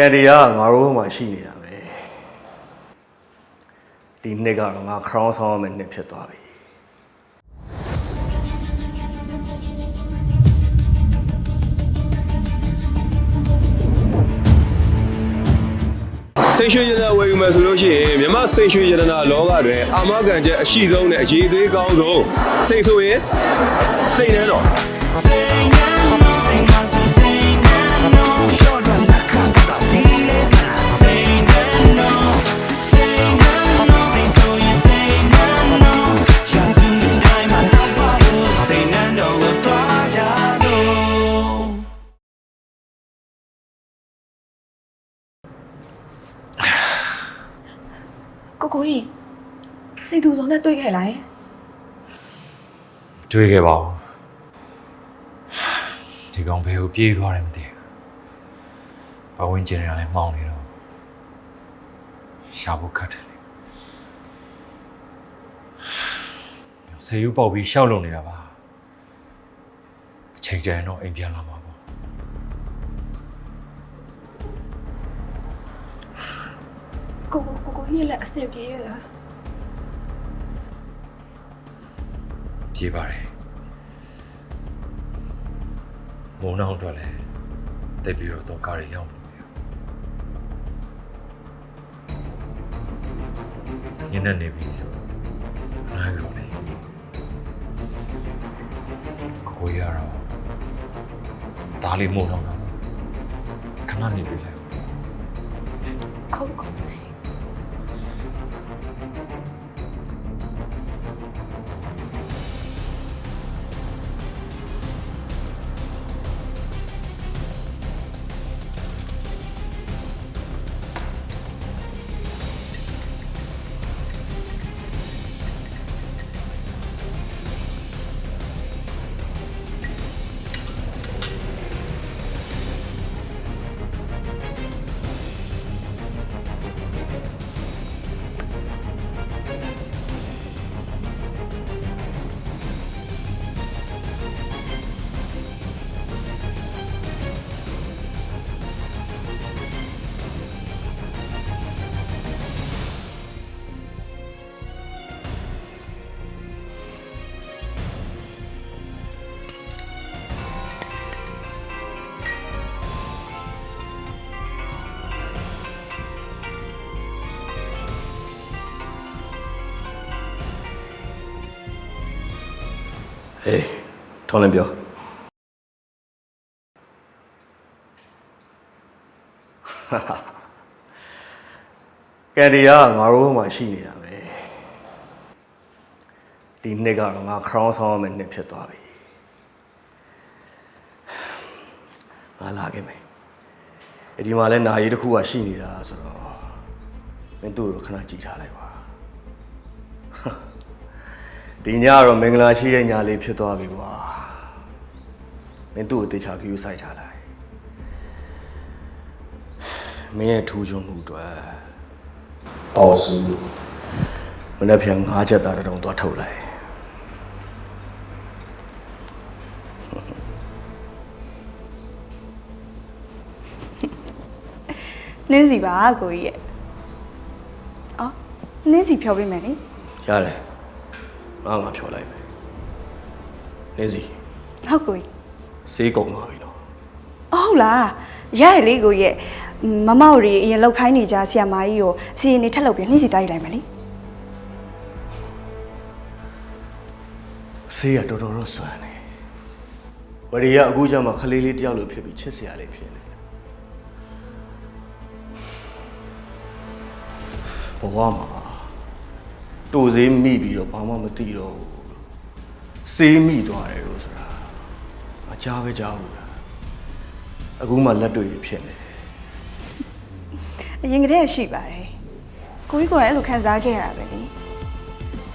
ကန်ဒီယာကငါတို့ဘက်မှာရှိနေတာပဲဒီနှစ်ကတော့ငါခရောင်းဆောင်ရမယ့်နှစ်ဖြစ်သွားပြီစိတ်ရွှေရတနာဝယ်ယူမယ်ဆိုလို့ရှိရင်မြမစိတ်ရွှေရတနာလောကတွင်အာမခံချက်အရှိဆုံးနဲ့အရေးသေးကောင်းဆုံးစိတ်ဆိုရင်စိတ်နဲ့တော့ ကိုကိုကြီးစိတ်သူဆောင်နဲ့တွေ့ခဲ့လားယင်တွေ့ခဲ့ပါဦးဒီကောင်ဘယ်ကိုပြေးသွားတယ်မသိဘူးဘဝင်းကျင်ရလည်းမှောင်နေတော့ရှာဖို့ခတ်တယ်လေဆေးယူပေါက်ပြီးရှောက်လုံနေတာပါအချိန်ကျရင်တော့အိမ်ပြန်လာမှာ ကိုကိုကိုကိုကြီးရဲ့လက်အဆင်ပြေရလားပြေးပါတယ်မုံနောက်တော့လည်းတက်ပြီးတော့တော့ကားရရောက်နေတယ်ညနေနေပြီဆိုနိုင်လို့လေကိုကိုရတော့ဒါလေးမုံနောက်တော့ခဏနေပြီလေဟုတ်ကို ဟေးထောင်းလင်းပြောကန်ဒီယာကငါတို့ဘက်မှာရှိနေတာပဲဒီနှစ်ကတော့ငါခရောင်းဆောင်ရမယ့်နှစ်ဖြစ်သွားပြီငါလာခဲ့မယ်အဲ့ဒီမှာလဲနာရီတစ်ခုကရှိနေတာဆိုတော့မင်းတို့ကိုခဏကြည့်ထားလိုက်ပါ ဒီညကတော့မင်္ဂလာရှိတဲ့ညလေးဖြစ်သွားပြီကွာမင်းသူ့ကိုတေချာကြည့်ယူဆိုင်ထားလိုက်မင်းရဲ့ထူးချွန်မှုအတွက်အော်စုမနေ့ပြန်ငါးချက်သားတစ်တုံသွားထုတ်လိုက်နင်းစီပါကိုကြီးရဲ့အော်နင်းစီဖြောပေးမယ်လေရတယ် ငါငါဖြော်လိုက်မယ်နေစီဟုတ်ကိုကြီးစေးကုန်သွားပြီနော်အော်ဟုတ်လားရရလေကိုကြီးရဲ့မမောက်ရီအရင်လောက်ခိုင်းနေကြဆီယမာကြီးကိုစီရင်နေထက်လောက်ပြီးနင်းစီတားယူလိုက်မယ်လေစေးကတော်တော်တော့စွမ်းနေဝရီကအခုကျမှခလေးလေးတယောက်လိုဖြစ်ပြီးချစ်စရာလေးဖြစ်နေတယ်ဘဝမှာ တူစေးမိပြီးတော့ဘာမှမသိတော့ဘူးစေးမိသွားတယ်လို့ဆိုတာအကြားပဲကြားဘူးလားအခုမှလက်တွေ့ဖြစ်နေတယ်အရင်ကတည်းကရှိပါတယ်ကိုကြီးကိုယ်တိုင်အဲ့လိုခံစားခဲ့ရတာပဲလေ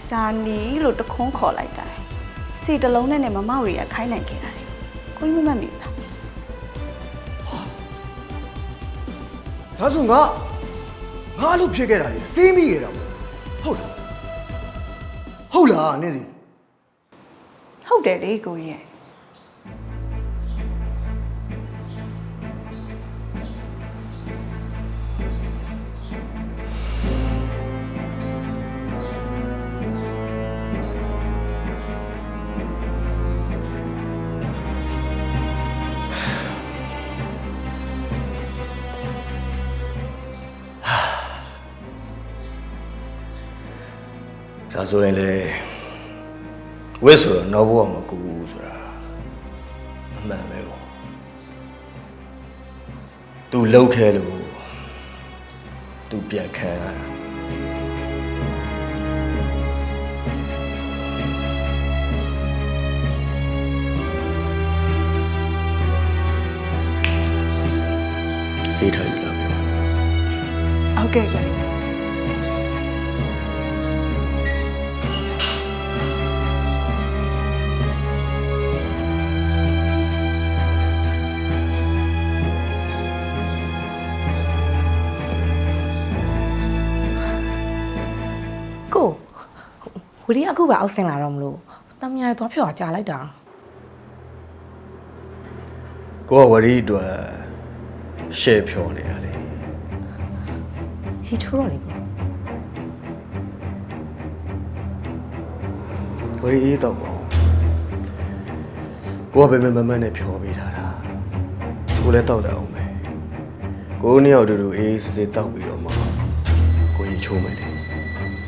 ဇာနီလို့တခွန်းခေါ်လိုက်တာစိတ်တစ်လုံးနဲ့နဲ့မမောက်ရီကခိုင်းနိုင်ခဲ့တာလေကိုကြီးမမှတ်မိဘူးလားဒါဆိုငါငါအဲ့လိုဖြစ်ခဲ့တာလေစေးမိခဲ့တာပေါ့ဟုတ်လား ဟုတ်လားနင်းစီဟုတ်တယ်လေကိုကြီးရဲ့ ဒါဆိုရင်လေဝစ်ဆိုတော့နောက်ဘဝမကူဘူးဆိုတာအမှန်ပဲပေါ့ तू လှုပ်ခဲလို့ तू ပြန်ခံရတာစေးထိုင်လာပြောဟုတ်ကဲ့ကဲကို ဝီဒီအခုပဲအောက်ဆင်းလာတော့မလို့တမယာရသွားဖြော်ကြာလိုက်တာကိုကဝရီအတွက်ရှယ်ဖြောနေတာလေရီထိုးတော့လေကိုဝရီအေးတော့ပေါ့ကိုကပဲမမမနဲ့ဖြောပေးထားတာကိုလည်းတောက်တယ်အောင်မယ်ကိုနှစ်ယောက်တူတူအေးစစ်စစ်တောက်ပြီးတော့မှကိုကြီးချိုးမယ်လေ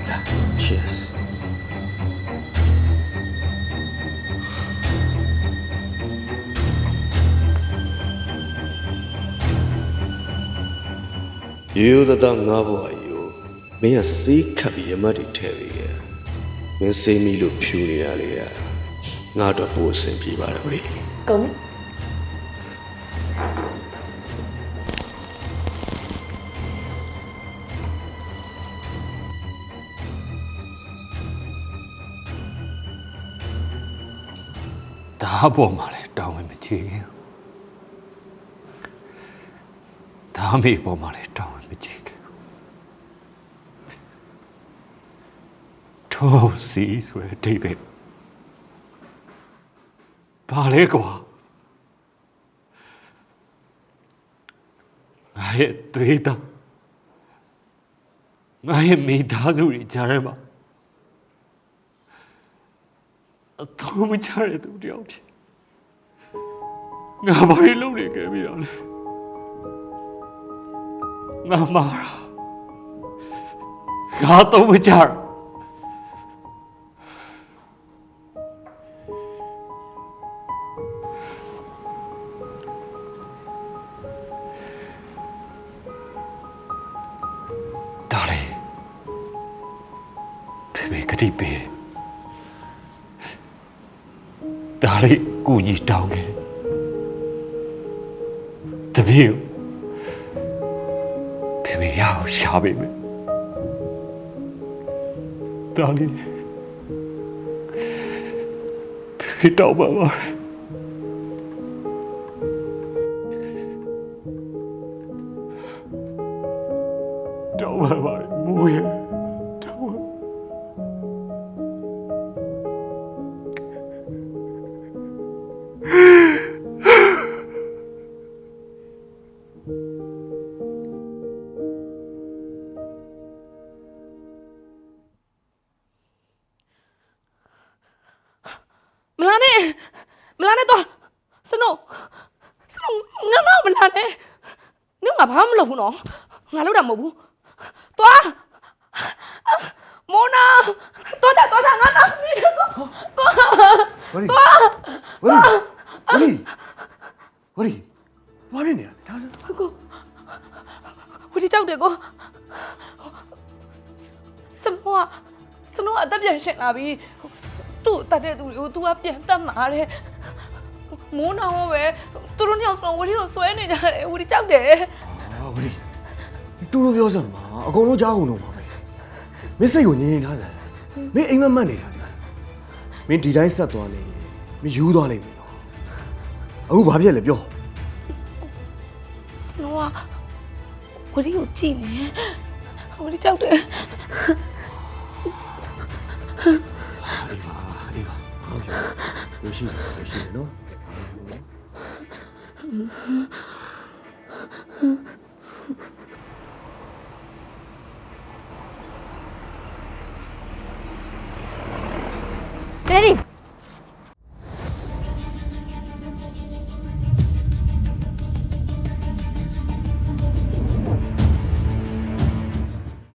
လာ cheers ရိုးသားငါဘွားယူမင်းကစေးခတ်ပြီးရမတ်တွေထဲပြီးခဲ့မင်းစေးမီလို့ဖြူနေတာလေကငါတော့ပို့အဆင်ပြေပါတော့လေကုန်းဒါအပေါ်မှာလဲတောင်းဝင်မချေခင်ဒါအမေပေါ်မှာလဲတောင်း ဝင်မချေခင်ထိုးစီဆိုတဲ့အဓိပ္ပာယ်ဘာလဲကွာငါရဲ့သွေးသားငါရဲ့မိသားစုတွေကြားထဲမှာအထုံးမချတဲ့သူတယောက်ဖြစ်ငါဘာလို့လုပ်နေခဲ့ပြီတော့လဲ ငါမာရာငါတော့မချတာဒါလေဖေဖေကတိပေးတယ်ဒါလေးကိုကြီးတောင်းခဲ့တယ်တပည့်ကိုဖေ ဖေရအောင်ရှာပေးမယ်ဒါလေးဖေဖေတောင်းပါပါ နဲ့တော့စနိုးစနိုးငါတော့မလာနဲ့နင်ငါဘာမှမလုပ်ဘူးနော်ငါလုပ်တာမဟုတ်ဘူးသွားမိုးနာတော့ကြတော့ကြငါတော့ရှိတယ်တော့သွားဝရီဝရီဝရီဝရီဘာဖြစ်နေတာဒါဆိုကိုဝီဒီကြောက်တယ်ကိုစနိုးကစနိုးကအသက်ပြန်ရှင်လာပြီသူ့အသက်တဲ့သူတွေကို तू ကပြန်တတ်မှာတဲ့ မိုးနာရောပဲသူတို့နှစ်ယောက်စလုံးဝီဒီကိုဆွဲနေကြတယ်ဝီဒီကြောက်တယ်အာဝရီတူတူပြောစမ်းပါအကုန်လုံးကြားကုန်တော့ပါပဲမင်းစိတ်ကိုငြင်းငြင်းထားစမ်းမင်းအိမ်မက်မက်နေတာမင်းဒီတိုင်းဆက်သွားနေမင်းယူသွားလိမ့်မယ်နော်အခုဘာဖြစ်လဲပြောစနိုးကဝီဒီကိုကြည့်နေဝီဒီကြောက်တယ်အေးပါအေးပါဟုတ်ပြီရရှိတယ်ရရှိတယ်နော် ဒယ်